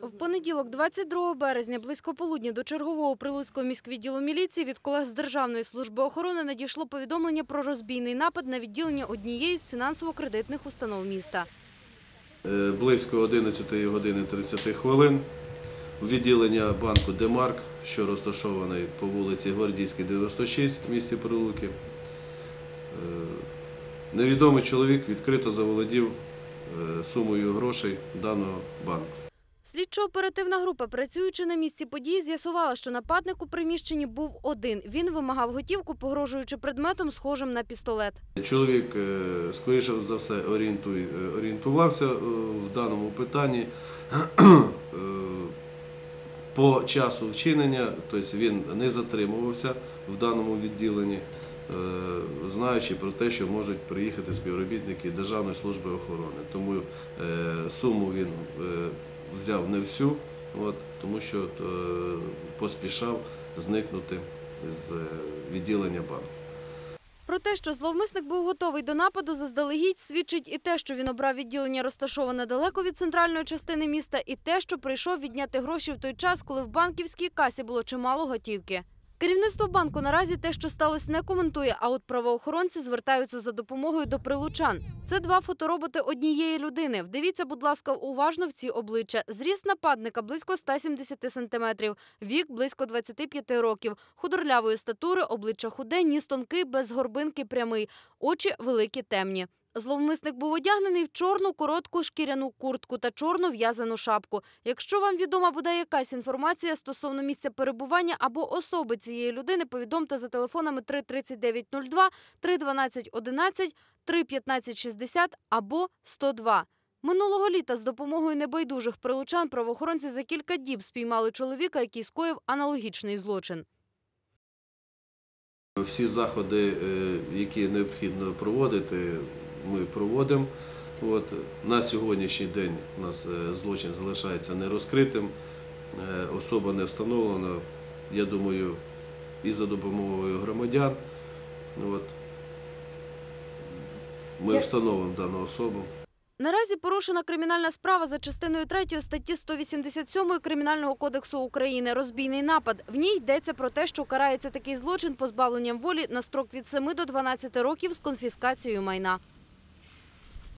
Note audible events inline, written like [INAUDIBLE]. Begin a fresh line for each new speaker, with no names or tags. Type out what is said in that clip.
В понеділок, 22 березня, близько полудня до чергового прилуцького міськвідділу міліції від колег з Державної служби охорони надійшло повідомлення про розбійний напад на відділення однієї з фінансово-кредитних установ міста.
Е, Близько 11 години 30 хвилин відділення банку Демарк, що розташований по вулиці Гвардійській, 96 в місті Прилуки. Е, Невідомий чоловік відкрито заволодів е, сумою грошей даного банку.
Слідчо-оперативна група, працюючи на місці події, з'ясувала, що нападник у приміщенні був один. Він вимагав готівку, погрожуючи предметом, схожим на пістолет.
Чоловік, е, скоріше за все, е, орієнтувався е, в даному питанні. [CLEARS THROAT] По часу вчинення, тобто він не затримувався в даному відділенні, знаючи про те, що можуть приїхати співробітники Державної служби охорони. Тому суму він взяв не всю, от, тому що е, поспішав зникнути з е, відділення банку.
Про те, що зловмисник був готовий до нападу, заздалегідь свідчить і те, що він обрав відділення розташоване далеко від центральної частини міста, і те, що прийшов відняти гроші в той час, коли в банківській касі було чимало готівки. Керівництво банку наразі те, що сталося, не коментує. А от правоохоронці звертаються за допомогою до прилучан. Це два фотороботи однієї людини. Вдивіться, будь ласка, уважно в ці обличчя. Зріст нападника близько 170 сантиметрів, вік близько 25 років, худорлявої статури, обличчя худе, ніс тонкий, без горбинки прямий, очі великі темні. Зловмисник був одягнений в чорну коротку шкіряну куртку та чорну в'язану шапку. Якщо вам відома буде якась інформація стосовно місця перебування або особи цієї людини, повідомте за телефонами 33902, 31211, 31560 або 102. Минулого літа з допомогою небайдужих прилучан правоохоронці за кілька діб спіймали чоловіка, який скоїв аналогічний злочин.
Всі заходи, е, які необхідно проводити, ми проводимо. От. На сьогоднішній день у нас е, злочин залишається нерозкритим, е, особа не встановлена, я думаю, і за допомогою громадян. От. Ми встановимо дану особу.
Наразі порушена кримінальна справа за частиною 3 статті 187 Кримінального кодексу України «Розбійний напад». В ній йдеться про те, що карається такий злочин позбавленням волі на строк від 7 до 12 років з конфіскацією майна.